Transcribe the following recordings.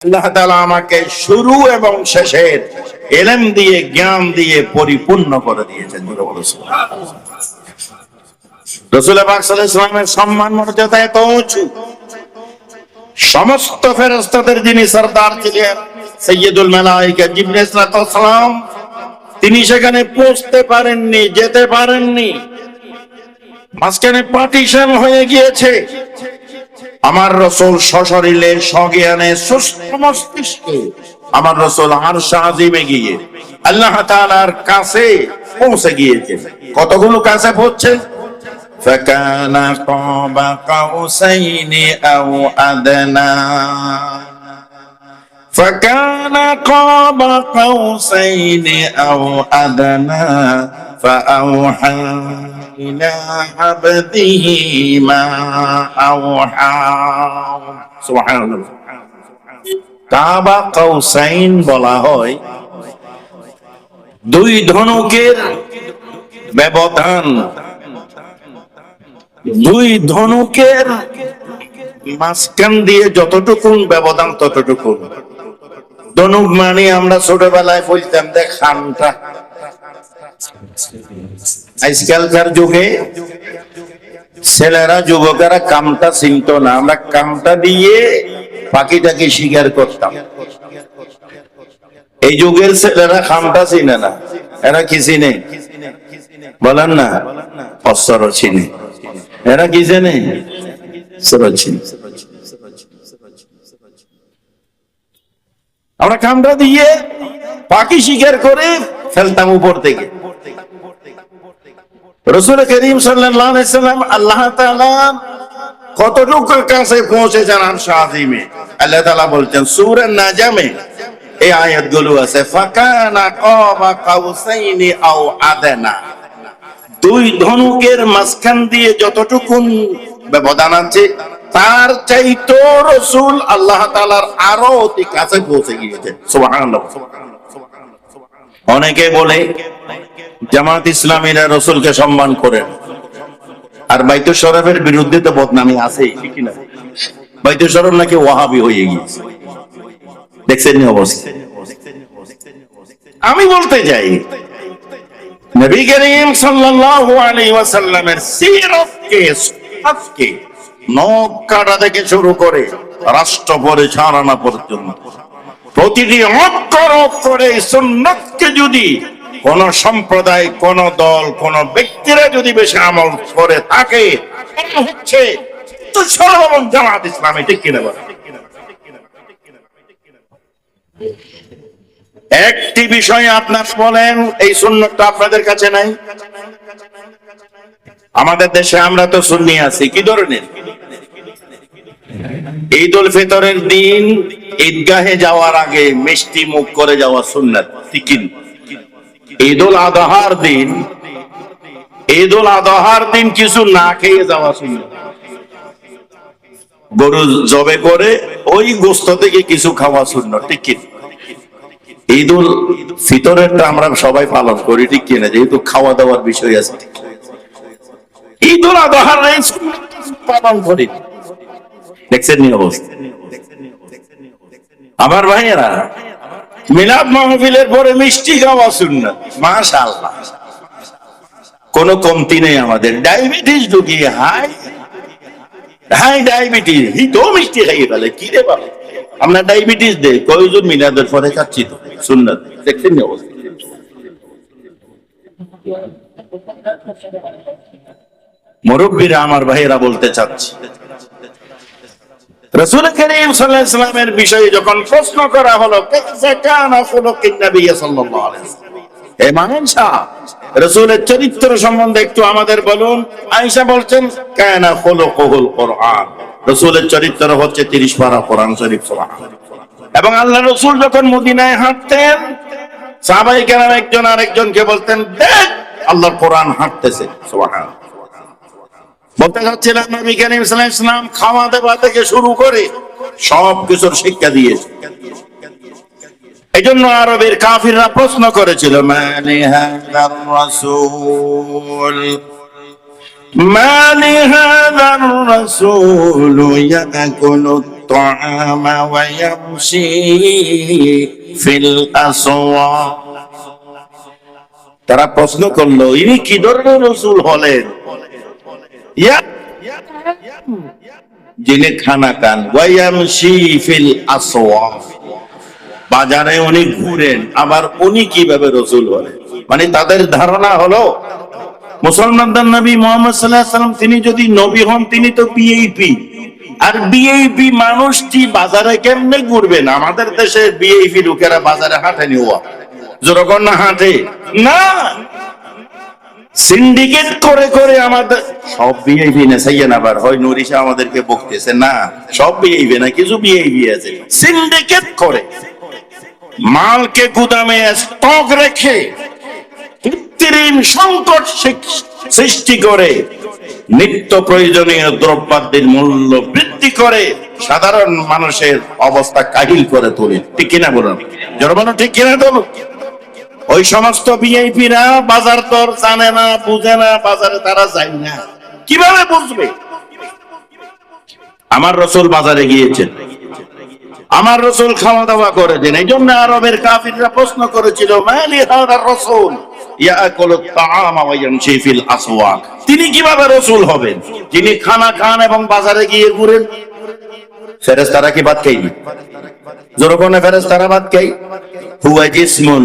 আল্লাহ আমাকে শুরু এবং শেষের এলেম দিয়ে, জ্ঞান দিয়ে পরিপূর্ণ করে দিয়েছেন সম্মান, মর্যাদা এত উঁচু। সমস্ত ফেরেশতাদের যিনি সর্দার ছিলেন সৈয়দুল মালাইকা তিনি সেখানে পৌঁছতে পারেননি, যেতে পারেননি। মাঝখানে পার্টিশন হয়ে গিয়েছে। আমার রসুল সশরীরে সজ্ঞানে সুস্থ মস্তিষ্কে আমার রসুল আর সাজিমে গিয়ে আল্লাহ তাআলার কাছে পৌঁছে গিয়েছে কতগুলো কাছে পৌঁছে فكان قاب قوسين أو أدنى فكان قاب قوسين أو أدنى فأوحى إلى عبده ما أوحى سبحان الله কাবা কাউসাইন বলা হয় দুই ধনুকের ব্যবধান দুই ধনুকের মাঝখান দিয়ে যতটুকুন ব্যবধান ততটুকুন ধনুক মানে আমরা ছোটবেলায় বলতাম দেখ খানটা আজকালকার যুগে? ছেলেরা, যুবকেরা কামটা চিনত না। আমরা কামটা দিয়ে পাখিটাকে শিকার করতাম। এই যুগের ছেলেরা খামটা চিনে না। এরা কি চিনে? বলেন না। অস্ত্র চিনে। এরা কি জানে? আমরা কামটা দিয়ে পাখি শিকার করে ফেলতাম উপর থেকে। রসুল করিম সাল্লাম আল্লাহ তাআলা কতটুকু কাছে পৌঁছে জানান আল্লাহ তাআলা বলছেন, সূরা নাজামে এই আছে কাউসাইনি আও আদানা। দুই ধনুকের মাঝখান দিয়ে যতটুকুন ব্যবধান আছে, তার চাইতো রসুল আল্লাহ তালার আরও অতি কাছে পৌঁছে গিয়েছে অনেকে বলে জামাত ইসলামীরা রসুলকে সম্মান করেন। আর বাইতুল শরফের বিরুদ্ধে তো বদনামি আছে না শরফ নাকি ওয়াহাবি হয়ে গিয়েছে। দেখছেন আমি বলতে নখ কাটা থেকে শুরু করে যদি কোন সম্প্রদায়, কোন দল, কোন ব্যক্তিরা যদি বেশি আমল করে থাকে হচ্ছে জামাত ইসলামী, ঠিক কিনা বলেন? একটি বিষয় আপনার বলেন, এই সুন্নতটা আপনাদের কাছে নাই আমাদের দেশে আমরা তো সুন্নি আছি, কি ধরনের ঈদ উল ফিতরের দিন ঈদগাহে যাওয়ার আগে মিষ্টি মুখ করে যাওয়া সুন্নাত, ঠিক কি? ঈদ উল আদহার দিন। ঈদ উল আদহার দিন কিছু না খেয়ে যাওয়া সুন্নাত গরু জবে করে ওই গোস্ত থেকে কিছু খাওয়া শূন্য, ঠিক কি? ঈদ উল ফিতরেরটা আমরা সবাই পালন করি, ঠিক কিনা যেহেতু খাওয়া দাওয়ার বিষয় আছে। ঈদ উল আদহার পালন করি। দেখছেন নি অবস্থা? আমার ভাইয়েরা মিলাদ মাহফিলের পরে মিষ্টি খাওয়া সুন্নাত। মাশাআল্লাহ। কোনো কমতি নেই আমাদের। ডায়াবেটিস ঢুকিয়ে হাই। High diabetes. হি তো মিষ্টি খাইয়ে ফেলে। কি রে বাবা? আমরা ডায়াবেটিস দেই। কয়জন মিলাদের পরে খাচ্ছি তো? সুন্নাত। দেখছেন নি মুরব্বীরা আমার ভাইয়েরা বলতে চাচ্ছি। রসুল করিম সাল্লাল্লাহু আলাইহি ওয়াসাল্লামের বিষয়ে যখন প্রশ্ন করা হলো কাইফা কানা খুলুকুন নবী সাল্লাল্লাহু আলাইহি ওয়াসাল্লাম হে মানসা রসুলের চরিত্র সম্বন্ধে একটু আমাদের বলুন। বলছেন, কানা খুলুকুল কোরআন। রসুলের চরিত্র হচ্ছে 30 পারা কোরআন শরীফ এবং আল্লাহ রসুল যখন মদিনায় হাঁটতেন, সাহাবাই কেরাম একজন আরেকজনকে বলতেন, দেখ, আল্লাহর কোরআন হাঁটতেছে। সুবহানাল্লাহ। বলতে চাচ্ছিলাম নবী করিম সাল্লাল্লাহু আলাইহি ওয়াসাল্লাম খাওয়া দাওয়া থেকে শুরু করে সব কিছুর শিক্ষা দিয়েছে এই জন্য আরবের কাফিররা প্রশ্ন করেছিল মানে হাদার রাসূল ما لهذا الرسول يأكل الطعام ويمشي في الأسواق তারা প্রশ্ন করলো ইনি কি ধরনের রসুল হলেন ইয়া যিনি খানা খান বাজারে উনি ঘুরেন, আবার উনি কীভাবে রসুল হলেন? মানে তাদের ধারণা হলো, মুসলমানদের নবী মোহাম্মদ সাল্লাম, তিনি যদি নবী হন, তিনি তো বিএপি আর বিএপি মানুষটি বাজারে কেমনে ঘুরবেন? আমাদের দেশে বিএপি লোকেরা বাজারে হাঁটেনি হওয়া যেরকম না হাঁটে? না সিন্ডিকেট করে করে আমাদের সব বিআইবি না সাইয়েন আবার হয় নরিশা আমাদেরকে বকতেছে। না সব বিআইবি না কিছু বিআইবি আছে। সিন্ডিকেট করে। মালকে গুদামে স্টক রেখে কৃত্রিম সংকট সৃষ্টি করে নিত্য প্রয়োজনীয় দ্রব্যাদির মূল্য বৃদ্ধি করে সাধারণ মানুষের অবস্থা কাহিল করে তোলে। ঠিক কিনা বলুন? জনগণ ঠিক কিনা বলুন? ওই সমস্ত ভিআইপিরা বাজার দর জানে না, বুঝে না, বাজারে তারা যায় না। কীভাবে বুঝবে? আমার রসুল বাজারে গিয়েছেন। আমার রসুল খাওয়া দাওয়া করেছেন। এই জন্য আরবের কাফিররা প্রশ্ন করেছিল রসুল? তিনি কীভাবে রসুল হবেন? যিনি খানা খান এবং বাজারে গিয়ে ঘুরেন। ফেরেশতারা কি বাদ খাই জোরকনে ফেরেশতারা বাদ খাই? হুয়া জিসমুন।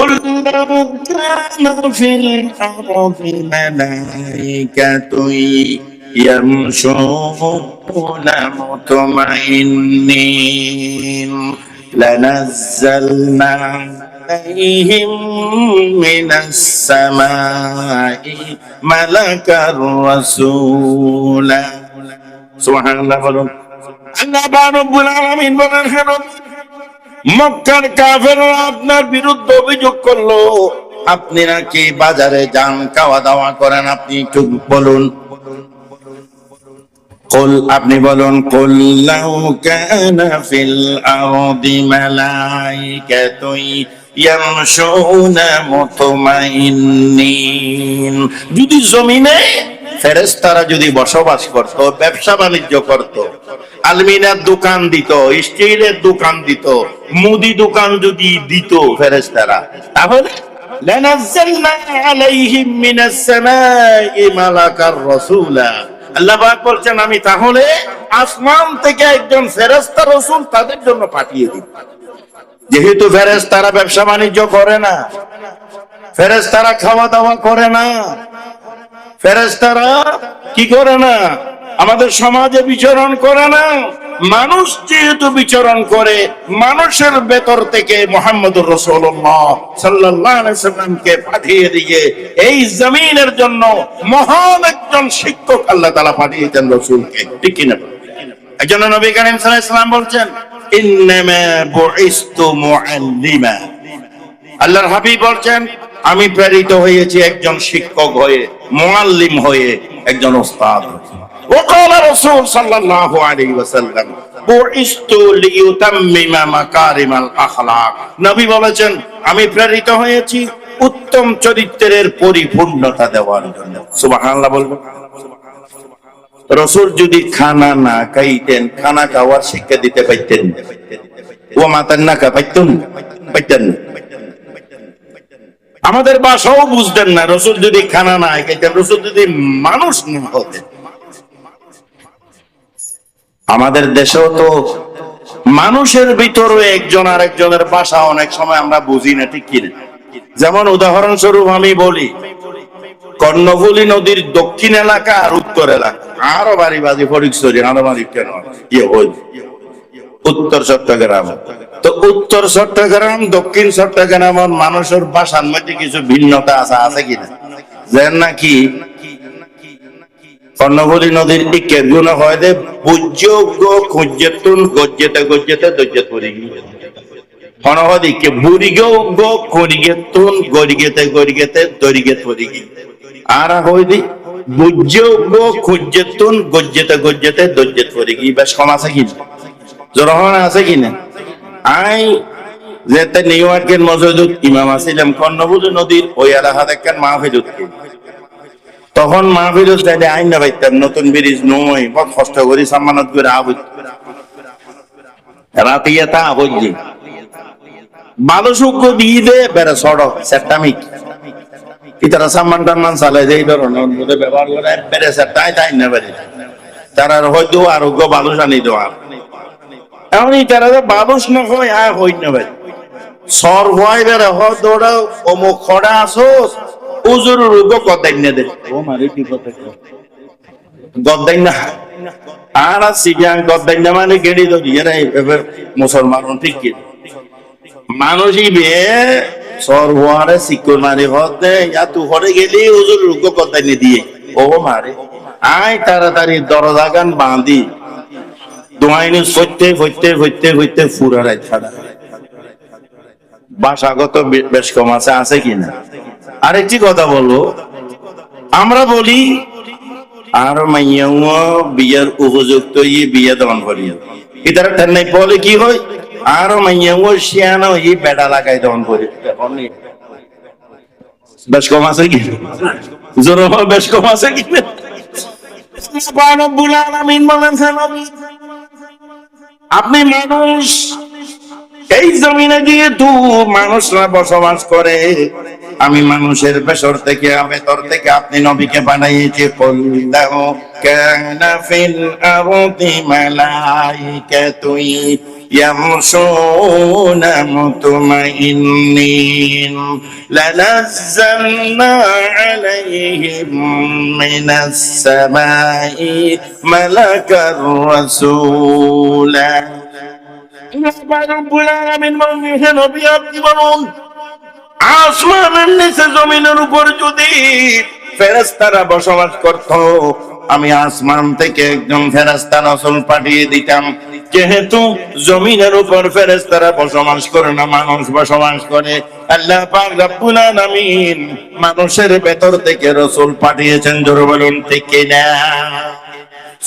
قل ربنا في الأرض ملائكة يمشون مطمئنين لنزلنا عليهم من السماء ملك الرسول. سبحان الله بلون رب العالمين. بلون মক্কার কাফেররা আপনার বিরুদ্ধে অভিযোগ করলো আপনি নাকি বাজারে যান খাওয়া দাওয়া করেন আপনি একটু বলুন قل আপনি বলুন قل لو كان في الأرض ملائكة يمشون مطمئنين যদি জমিনে ফেরেশতারা যদি বসবাস করত ব্যবসা বাণিজ্য করত আলমিনার দোকান দিত, স্টিলের দোকান দিত, মুদি দোকান যদি দিত ফেরেস্তারা তাহলে আমি তাহলে আসমান থেকে একজন ফেরেস্তা রসুল তাদের জন্য পাঠিয়ে দিব যেহেতু ফেরেস তারা ব্যবসা বাণিজ্য করে না ফেরেস তারা খাওয়া দাওয়া করে না ফেরেস তারা কি করে না আমাদের সমাজে বিচরণ করে না। মানুষ যেহেতু বিচরণ করে, মানুষের ভেতর থেকে মোহাম্মদুর রসুল্লাহ সাল্লামকে পাঠিয়ে দিয়ে এই জমিনের জন্য মহান একজন শিক্ষক আল্লাহ তালা পাঠিয়েছেন রসুলকে। ঠিক কিনা? একজন নবী করিম বলছেন আল্লাহর হাবিব বলছেন, আমি প্রেরিত হয়েছি একজন শিক্ষক হয়ে মোয়াল্লিম হয়ে একজন ওস্তাদ وقال رسول صلى الله عليه وسلم بعثت ليتمم مكارم الاخلاق নবী বলেছেন আমি প্রেরিত হয়েছি উত্তম চরিত্রের পরিপূর্ণতা দেওয়ার জন্য সুবহানাল্লাহ বলবো রসুল যদি খানা না খাইতেন খানা খাওয়ার শিক্ষা দিতে পাইতেন ও মাতার না পাইতেন পাইতেন আমাদের বাসাও বুঝতেন না রসুল যদি খানা না খাইতেন রসুল যদি মানুষ না হতেন আমাদের দেশেও তো মানুষের ভিতরে একজন আরেকজনের বাসা অনেক সময় আমরা বুঝি না, ঠিক কিনা? যেমন উদাহরণস্বরূপ আমি বলি, কর্ণফুলী নদীর দক্ষিণ এলাকা আর উত্তর এলাকা। আরও বাড়ি বাজি ফরিকছড়ি আরও বাড়ি কেন? ইয়ে উত্তর চট্টগ্রাম। তো উত্তর চট্টগ্রাম, দক্ষিণ চট্টগ্রাম মানুষের বাসার মধ্যে কিছু ভিন্নতা আছে আছে কিনা? যেন নাকি কর্ণফুলী নদীর দিকে গুণ হয় যে বুঝযোগ্য খুঁজেতুন, গজ্জেতে গজ্জেতে, দজ্জেত পড়ে গিয়ে হনহদিকে বুড়িগে গো করিগে তুন গরিগেতে গরিগেতে দরিগে তরিগে আর হইদি বুজ্জে গো খুজ্জে গজ্জেতে গজ্জেতে দজ্জে বেশ কম আছে কি জরহন আছে কি না? আই, যেতে নিউ ইয়র্কের মসজিদুত ইমাম আছিলাম কর্ণবুজ নদীর ওই এলাকা দেখেন মাহফিজুত তখন মাহফিজুত চাইলে আইন না পাইতাম নতুন ব্রিজ বহুত কষ্ট করি, সম্মানত করে আবুজ রাতিয়া তা দিয়ে বেড়ে সেটামিক ইতারা চালে যে এই ধরনের মধ্যে ব্যবহার করে বেড়ে সেটাই তাই না বেড়ে তারা হয়তো আরোগ্য বালুস আনি দেওয়া এমন তারা যে বালুস না হয় হই না বেড়ে সর হওয়াই বেড়ে হয় দৌড়া অমুক খড়া আসোস উজুর রোগ গদাই না দে ও মারি কি কথা গদাই আর সিবিয়ান গদাই মানে গেড়ি মুসলমান ঠিক কি? মানুষই মারি হতে ইয়া তু হরে গেলি হুজুর রুকো কথাই নি দিয়ে। ও মারে আয় তাড়াতাড়ি দরজা গান বাঁধি। দোয়াইনি ফইতে ফইতে ফইতে ফইতে ফুরা বাসাগত বেশ কম আছে আছে কিনা আরেকটি কথা বলব। আমরা বলি আর মাইয়াও বিয়ের উপযুক্ত ই বিয়ে দমন করি। ইতার ঠান্ডায় বলে কি হয়? আর মাইয়াও শিয়ানো ই বেড়া লাগাই করি। বেশ কম আছে কি? জোর বেশ কম আছে কি? আপনি মানুষ এই জমিনে দিয়ে তু মানুষরা বসবাস করে। আমি মানুষের পেশর থেকে ভেতর থেকে আপনি নবীকে বানাইয়েছি কল্লাহ কানা ফিল আরদি মালাইকাতুই يمشون مطمئنين لنزلنا عليهم من السماء ملكا رسولا আসমানের নিচে জমিনের উপর যদি ফেরেস্তারা বসবাস করত, আমি আসমান থেকে একজন ফেরেস্তা রসুল পাঠিয়ে দিতাম। যেহেতু জমিনের উপর ফেরেস্তারা বসবাস করে না, মানুষ বসবাস করে, আল্লাহ পাক মানুষের ভেতর থেকে রসুল পাঠিয়েছেন, জোর বলুন, ঠিক কিনা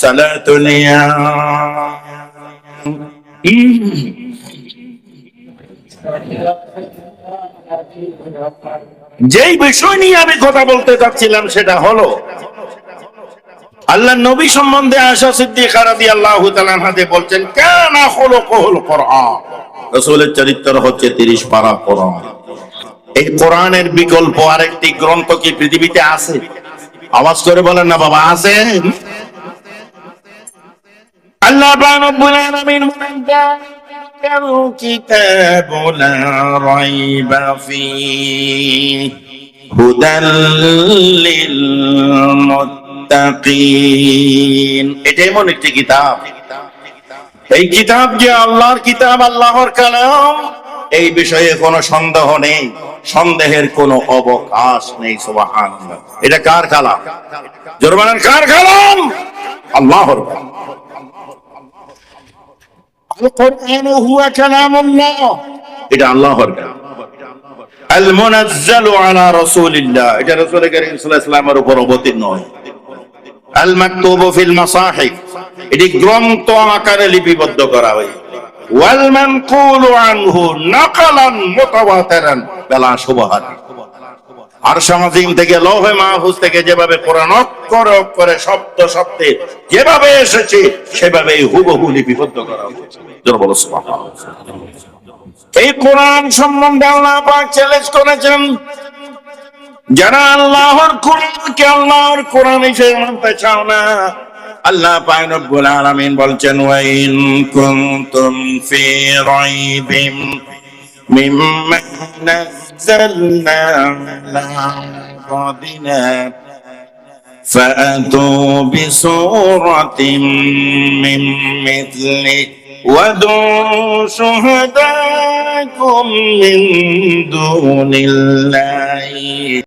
সালাতুলিয়া যেই বিষয় নিয়ে আমি কথা বলতে চাচ্ছিলাম সেটা হলো আল্লাহ নবী সম্বন্ধে আশা সিদ্দিক রাদি আল্লাহ হাতে বলছেন, কেন হলো কহল কোরআন চরিত্র হচ্ছে তিরিশ পারা কোরআন। এই কোরআনের বিকল্প আরেকটি গ্রন্থ কি পৃথিবীতে আছে? আওয়াজ করে বলেন না, বাবা, আছে। আল্লাহ الكتاب لا ريب فيه هدى للمتقين এটা এমন একটি কিতাব এই কিতাব যে আল্লাহর কিতাব আল্লাহর কালাম এই বিষয়ে কোনো সন্দেহ নেই সন্দেহের কোনো অবকাশ নেই সুবহানাল্লাহ এটা কার কালাম জোরবানের কার কালাম আল্লাহর কালাম القرآن هو كلام الله এটা আল্লাহর কালাম আল মুনাজ্জালু আলা রাসূলিল্লাহ এটা রাসূল করিম সাল্লাল্লাহু আলাইহি ওয়াসাল্লামের উপর অবতীর্ণ হয় আল মাকতুবু ফিল মাসাহিফ এটি গ্রন্থ আকারে লিপিবদ্ধ করা হয় ওয়াল মানকুলু আনহু নাকালান মুতাওয়াতিরান বেলা সুবহান আর সমাজিম থেকে লৌহে মাহফুজ থেকে যেভাবে কোরআন অক্ষর অক্ষরে, শব্দ শব্দে যেভাবে এসেছে সেভাবে হুবহু লিপিবদ্ধ করা হয়েছে। এই কোরআন সম্বন্ধে আল্লাহ পাক চ্যালেঞ্জ করেছেন, যারা আল্লাহর কোরআনকে আল্লাহর কোরআন হিসেবে মানতে চাও না, আল্লাহ পাক রব্বুল আলামিন বলছেন, ওয়া ইন কুনতুম ফি রাইবিম مما نزلنا على عبادنا فأتوا بسورة من مثله ودعوا شهداكم من دون الله.